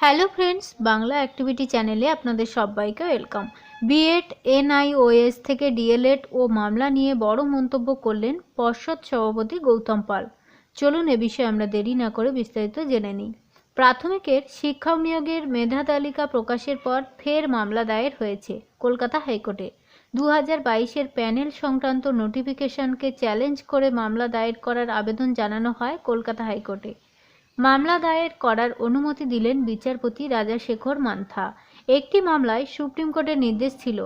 Hello friends, Bangla activity চ্যানেলে আপনাদের সবাইকে ওয়েলকাম। বিএড, এনআইওএস থেকে ডিএলএড ও মামলা নিয়ে বড় মন্তব্য করলেন পর্ষদ সভাপতি গৌতম পাল। চলুন এ বিষয়ে আমরা দেরি না করে বিস্তারিত জেনে নিই। প্রাথমিকের শিক্ষক নিয়োগের মেধা তালিকা প্রকাশের পর ফের মামলা দায়ের হয়েছে কলকাতা হাইকোর্টে। দু হাজার বাইশের প্যানেল সংক্রান্ত নোটিফিকেশনকে চ্যালেঞ্জ করে মামলা দায়ের করার আবেদন জানানো হয় কলকাতা হাইকোর্টে। মামলা দায়ের করার অনুমতি দিলেন বিচারপতি রাজা শেখর মান্থা। একটি মামলায় সুপ্রিম কোর্টের নির্দেশ ছিল,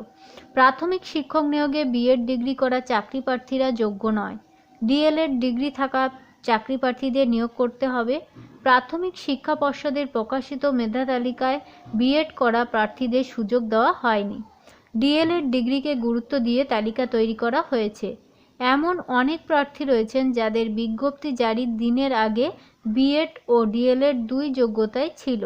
প্রাথমিক শিক্ষক নিয়োগে বিএড ডিগ্রি করা চাকরি প্রার্থীরা যোগ্য নয়। ডিএলএড ডিগ্রি থাকা চাকরি প্রার্থীদের নিয়োগ করতে হবে। প্রাথমিক শিক্ষা পর্ষদের প্রকাশিত মেধা তালিকায় বিএড করা প্রার্থীদের সুযোগ দেওয়া হয়নি। ডিএলএড ডিগ্রিকে গুরুত্ব দিয়ে তালিকা তৈরি করা হয়েছে। এমন অনেক প্রার্থী রয়েছেন যাদের বিজ্ঞপ্তি জারির দিনের আগে বিএড ও ডিএলএড দুই যোগ্যতায় ছিল।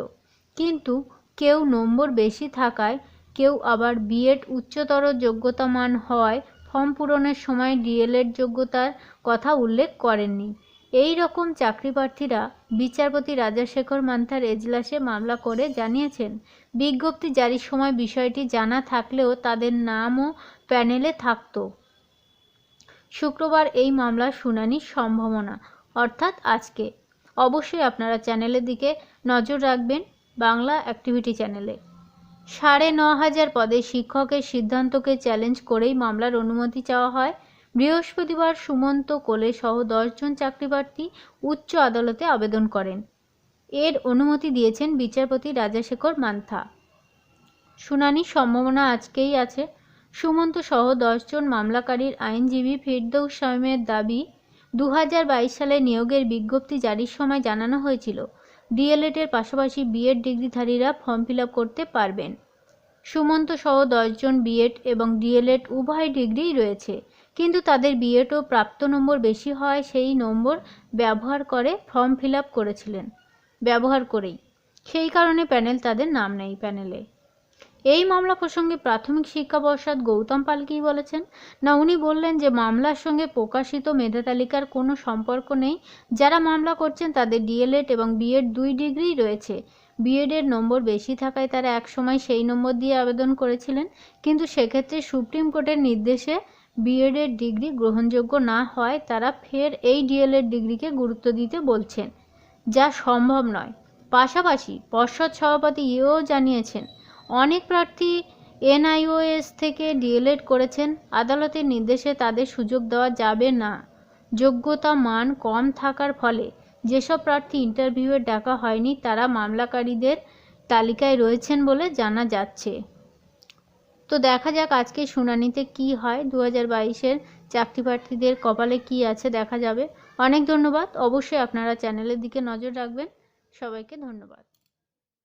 কিন্তু কেউ নম্বর বেশি থাকায়, কেউ আবার বিএড উচ্চতর যোগ্যতা মান হওয়ায় ফর্ম পূরণের সময় ডিএলএড যোগ্যতার কথা উল্লেখ করেননি। এই রকম চাকরি প্রার্থীরা বিচারপতি রাজাশেখর মান্থার এজলাসে মামলা করে জানিয়েছেন, বিজ্ঞপ্তি জারির সময় বিষয়টি জানা থাকলেও তাদের নামও প্যানেলে থাকতো। শুক্রবার এই মামলার শুনানির সম্ভাবনা, অর্থাৎ আজকে। অবশ্যই আপনারা চ্যানেলের দিকে নজর রাখবেন বাংলা অ্যাক্টিভিটি চ্যানেলে। সাড়ে ন হাজার পদে শিক্ষকের সিদ্ধান্তকে চ্যালেঞ্জ করেই মামলার অনুমতি চাওয়া হয়। বৃহস্পতিবার সুমন্ত কোলে সহ দশজন চাকরিপ্রার্থী উচ্চ আদালতে আবেদন করেন। এর অনুমতি দিয়েছেন বিচারপতি রাজাশেখর মান্থা। শুনানির সম্ভাবনা আজকেই আছে। সুমন্ত সহ দশজন মামলাকারীর আইনজীবী ফিরদৌস শামীমের দাবি দু হাজার বাইশ সালে নিয়োগের বিজ্ঞপ্তি জারির সময় জানানো হয়েছিল, ডিএলএডের পাশাপাশি বিএড ডিগ্রিধারীরা ফর্ম ফিল করতে পারবেন। সুমন্ত সহ দশজন বিএড এবং ডিএলএড উভয় ডিগ্রিই রয়েছে, কিন্তু তাদের বিএড ও প্রাপ্ত নম্বর বেশি হয় সেই নম্বর ব্যবহার করে ফর্ম ফিল করেছিলেন, ব্যবহার করেই। সেই কারণে প্যানেল তাদের নাম নেই প্যানেলে। এই মামলা প্রসঙ্গে প্রাথমিক শিক্ষা পর্ষদ গৌতম পাল কী বলেছেন? না, উনি বললেন যে মামলার সঙ্গে প্রকাশিত মেধা তালিকার কোনো সম্পর্ক নেই। যারা মামলা করছেন তাদের ডিএলএড এবং বিএড দুই ডিগ্রি রয়েছে। বিএডের নম্বর বেশি থাকায় তারা একসময় সেই নম্বর দিয়ে আবেদন করেছিলেন। কিন্তু সেক্ষেত্রে সুপ্রিম কোর্টের নির্দেশে বিএডের ডিগ্রি গ্রহণযোগ্য না হয়, তারা ফের এই ডিএলএড ডিগ্রিকে গুরুত্ব দিতে বলছেন। যা সম্ভব নয়। পাশাপাশি পর্ষদ সভাপতি ইও জানিয়েছেন অনেক প্রার্থী এনআইওএস থেকে ডিএলএড করেছেন। আদালতের নির্দেশে তাদের সুযোগ দেওয়া যাবে না। যোগ্যতা মান কম থাকার ফলে যেসব প্রার্থী ইন্টারভিউয়ে ডাকা হয়নি, তারা মামলাকারীদের তালিকায় রয়েছেন বলে জানা যাচ্ছে। তো দেখা যাক আজকে শুনানিতে কি হয়। দু হাজার বাইশের চাকরি প্রার্থীদের কপালে কি আছে দেখা যাবে। অনেক ধন্যবাদ। অবশ্যই আপনারা চ্যানেলের দিকে নজর রাখবেন। সবাইকে ধন্যবাদ।